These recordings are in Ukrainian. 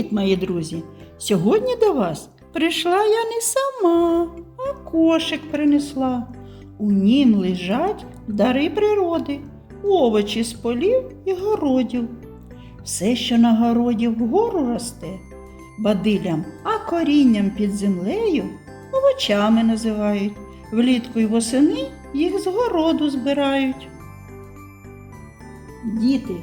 Привіт, мої друзі! Сьогодні до вас прийшла я не сама, а кошик принесла. У нім лежать дари природи, овочі з полів і городів. Все, що на городі вгору росте, бадилям, а корінням під землею овочами називають. Влітку й восени їх з городу збирають. Діти,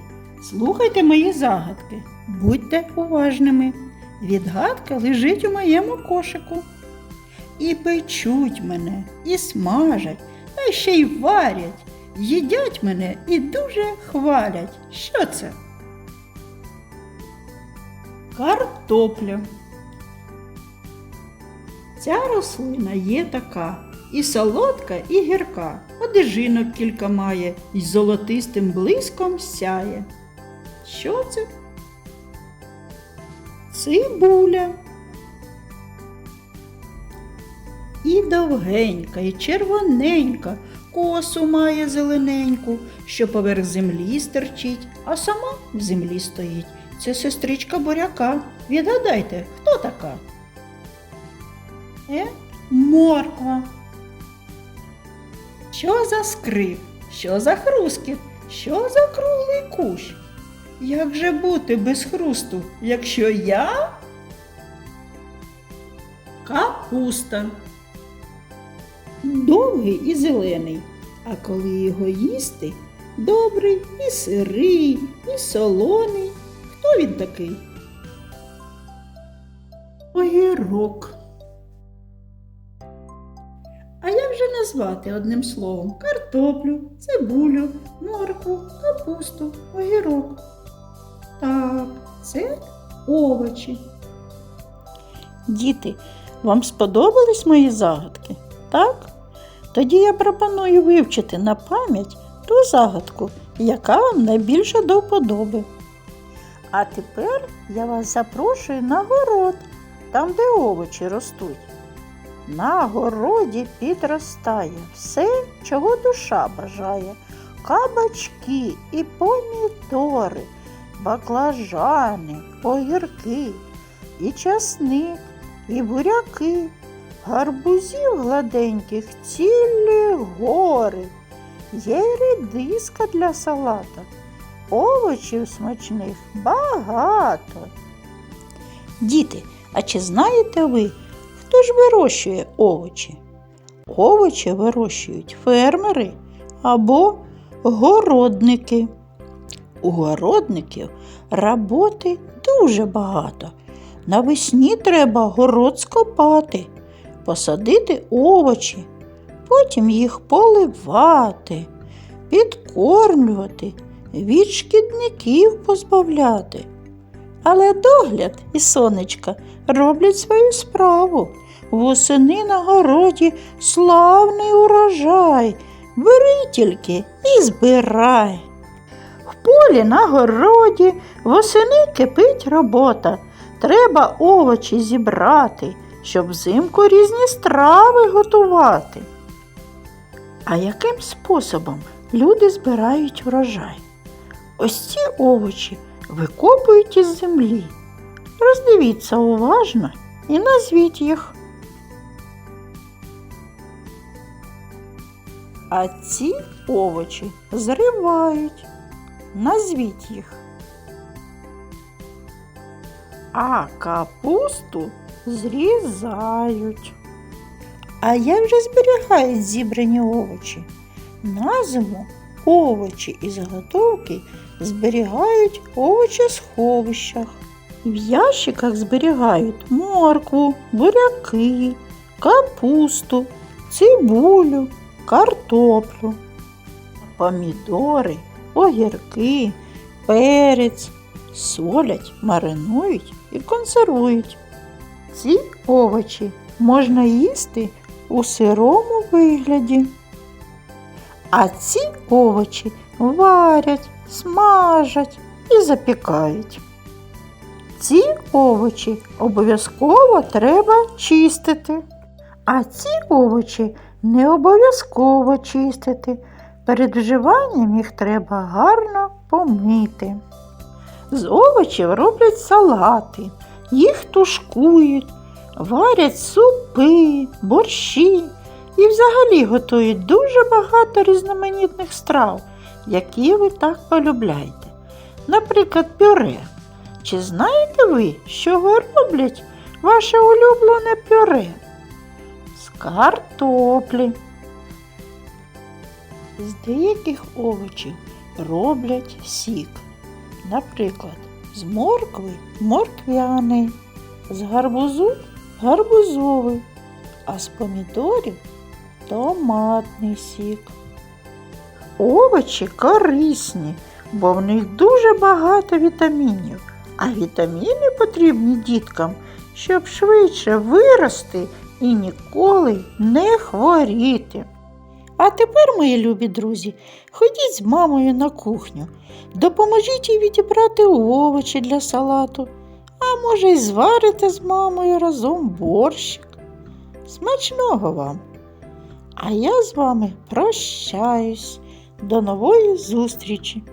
слухайте мої загадки, будьте уважними. Відгадка лежить у моєму кошику. І печуть мене, і смажать, а ще й варять, їдять мене і дуже хвалять. Що це? Картопля. Ця рослина є така, і солодка, і гірка. Одежинок кілька має, і золотистим блиском сяє. Що це? Цибуля. І довгенька, і червоненька, косу має зелененьку, що поверх землі стерчить, а сама в землі стоїть. Це сестричка буряка. Відгадайте, хто така? Е, морква. Що за скрип? Що за хрускіт? Що за круглий кущ? Як же бути без хрусту, якщо я капуста? Довгий і зелений, а коли його їсти, добрий і сирий, і солоний. Хто він такий? Огірок. А як же назвати одним словом картоплю, цибулю, моркву, капусту, огірок? Так, це овочі. Діти, вам сподобались мої загадки? Так? Тоді я пропоную вивчити на пам'ять ту загадку, яка вам найбільше до вподоби. А тепер я вас запрошую на город, там, де овочі ростуть. На городі підростає все, чого душа бажає. Кабачки і помідори, баклажани, огірки, і часник, і буряки, гарбузів гладеньких цілі гори. Є й редиска для салата, овочів смачних багато. Діти, а чи знаєте ви, хто ж вирощує овочі? Овочі вирощують фермери або городники. У городників роботи дуже багато. Навесні треба город скопати, посадити овочі, потім їх поливати, підкормлювати, від шкідників позбавляти. Але догляд і сонечка роблять свою справу. Восени на городі славний урожай. Бери тільки і збирай. Полі на городі восени кипить робота. Треба овочі зібрати, щоб взимку різні страви готувати. А яким способом люди збирають врожай? Ось ці овочі викопують із землі. Роздивіться уважно і назвіть їх. А ці овочі зривають. Назвіть їх. А капусту зрізають. А як же зберігають зібрані овочі? На зиму овочі і заготовки зберігають в овочесховищах. В ящиках зберігають моркву, буряки, капусту, цибулю, картоплю, помідори, огірки, перець, солять, маринують і консервують. Ці овочі можна їсти у сирому вигляді. А ці овочі варять, смажать і запікають. Ці овочі обов'язково треба чистити, а ці овочі не обов'язково чистити. Перед вживанням їх треба гарно помити. З овочів роблять салати, їх тушкують, варять супи, борщі і взагалі готують дуже багато різноманітних страв, які ви так полюбляєте. Наприклад, пюре. Чи знаєте ви, чого роблять ваше улюблене пюре? З картоплі. З деяких овочів роблять сік. Наприклад, з моркви морквяний, з гарбузу гарбузовий, а з помідорів томатний сік. Овочі корисні, бо в них дуже багато вітамінів, а вітаміни потрібні діткам, щоб швидше вирости і ніколи не хворіти. А тепер, мої любі друзі, ходіть з мамою на кухню, допоможіть їй відібрати овочі для салату, а може, й зварите з мамою разом борщик. Смачного вам! А я з вами прощаюсь. До нової зустрічі!